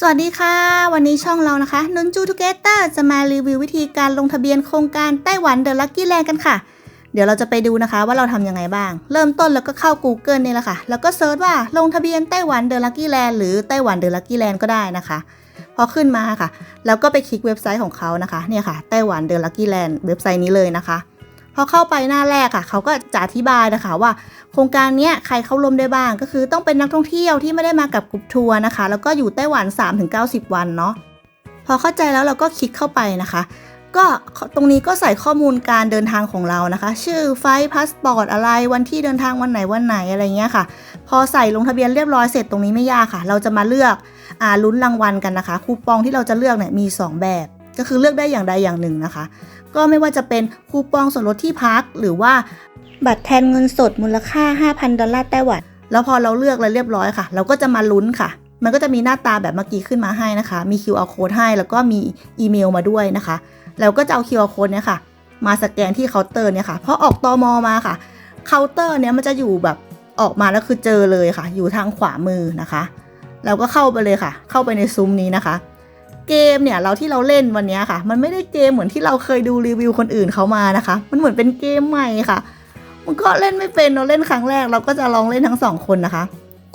สวัสดีค่ะ วันนี้ช่องเรานะคะนุนจูทูเกเตอร์จะมารีวิววิธีการลงทะเบียนโครงการไต้หวันเดอะลั c กี้แลนด์กันค่ะ เดี๋ยวเราจะไปดูนะคะว่าเราทำยังไงบ้าง เริ่มต้นแล้วก็เข้า Google นี่แหละค่ะ แล้วก็เซิร์ชว่าลงทะเบียนไต้หวันเดอะลั c กี้แลนด์หรือไต้หวันเดอะลั c กี้แลนด์ก็ได้นะคะ พอขึ้นมาค่ะ แล้วก็ไปคลิกเว็บไซต์ของเขานะคะเนี่ยค่ะไต้หวันเดอะลั c กี้แลนด์เว็บไซต์นี้เลยนะคะ พอเข้าไปหน้าแรกค่ะเขาก็จะอธิบายนะคะว่า โครงการนี้ใครเข้าร่วมได้บ้าง ก็คือต้องเป็นนักท่องเที่ยวที่ไม่ได้มากับกลุ่มทัวร์นะคะ แล้วก็อยู่ไต้หวัน 3-90 วันเนาะพอเข้าใจแล้วเราก็คลิกเข้าไปนะคะ ก็ตรงนี้ก็ใส่ข้อมูลการเดินทางของเรานะคะ ชื่อไฟพาสปอร์ตอะไรวันที่เดินทางวันไหนวันไหนอะไรเงี้ยค่ะ พอใส่ลงทะเบียนเรียบร้อยเสร็จตรงนี้ไม่ยากค่ะ เราจะมาเลือกอ่าลุ้นรางวัลกันนะคะ คูปองที่เราจะเลือกเนี่ยมี 2 แบบ ก็คือเลือกได้อย่างใดอย่างหนึ่งนะคะ ก็ไม่ว่าจะเป็นคูปองส่วนลดที่พัก หรือว่าบัตรแทนเงินสดมูลค่า 5,000 ดอลลาร์ไต้หวัน แล้วพอเราเลือกแล้วเรียบร้อยค่ะ เราก็จะมาลุ้นค่ะ มันก็จะมีหน้าตาแบบเมื่อกี้ขึ้นมาให้นะคะ มี QR code ให้ แล้วก็มีอีเมลมาด้วยนะคะ แล้วก็จะเอา QR code เนี่ยค่ะ มาสแกนที่เคาน์เตอร์เนี่ยค่ะ เพอออกตอมอมาค่ะ เคาน์เตอร์เนี่ยมันจะอยู่แบบออกมาแล้วคือเจอเลยค่ะ อยู่ทางขวามือนะคะ เราก็เข้าไปเลยค่ะ เข้าไปในซุ้มนี้นะคะ เกมเนี่ยเราที่เราเล่นวันนี้ค่ะ มันไม่ได้เกมเหมือนที่เราเคยดูรีวิวคนอื่นเขามานะคะ มันเหมือนเป็นเกมใหม่ค่ะ มันก็เล่นไม่เป็นเราเล่นครั้งแรก เราก็จะลองเล่นทั้งสองคนนะคะ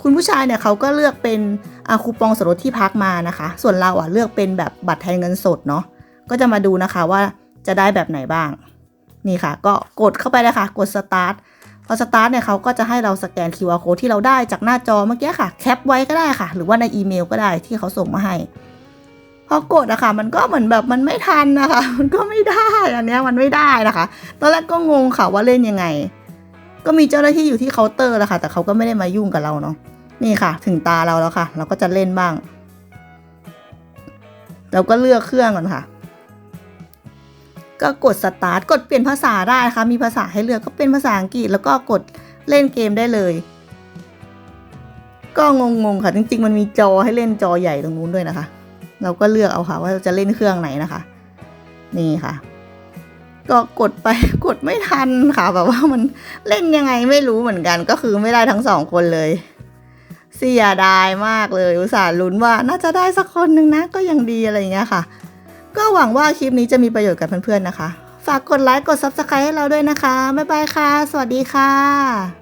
คุณผู้ชายเนี่ยเขาก็เลือกเป็นอาคูปองส่วนลดที่พักมานะคะ ส่วนเราอะเลือกเป็นแบบบัตรแทนเงินสดเนาะก็จะมาดูนะคะว่าจะได้แบบไหนบ้าง นี่ค่ะ ก็กดเข้าไปเลยค่ะ กดสตาร์ทพอสตาร์ทเนี่ยเขาก็จะให้เราสแกน QR code ที่เราได้จากหน้าจอเมื่อกี้ค่ะ แคปไว้ก็ได้ค่ะ หรือว่าในอีเมลก็ได้ที่เขาส่งมาให้ พอกดอะค่ะ มันก็เหมือนแบบมันไม่ทันนะคะ มันก็ไม่ได้อันเนี้ยมันไม่ได้นะคะ ตอนแรกก็งงค่ะว่าเล่นยังไง ก็มีเจ้าหน้าที่อยู่ที่เคาน์เตอร์แล้วค่ะ แต่เขาก็ไม่ได้มายุ่งกับเราเนาะนี่ค่ะ ถึงตาเราแล้วค่ะ เราก็จะเล่นบ้าง เราก็เลือกเครื่องก่อนค่ะ ก็กดสตาร์ทกดเปลี่ยนภาษาได้นะคะมีภาษาให้เลือกก็เป็นภาษาอังกฤษแล้วก็กดเล่นเกมได้เลย ก็งงๆค่ะจริง ๆ มันมีจอให้เล่นจอใหญ่ตรงนู้นด้วยนะคะ เราก็เลือกเอาค่ะ ว่าจะเล่นเครื่องไหนนะคะ นี่ค่ะ ก็กดไปกดไม่ทันค่ะ แบบว่ามันเล่นยังไงไม่รู้เหมือนกัน ก็คือไม่ได้ทั้งสองคนเลยเสียดายมากเลย อุตส่าห์ลุ้นว่าน่าจะได้สักคนหนึ่งนะ ก็ยังดีอะไรอย่างเงี้ยค่ะ ก็หวังว่าคลิปนี้จะมีประโยชน์กับเพื่อนๆนะคะ ฝากกดไลค์กด Subscribe ให้เราด้วยนะคะ บ๊ายบายค่ะ สวัสดีค่ะ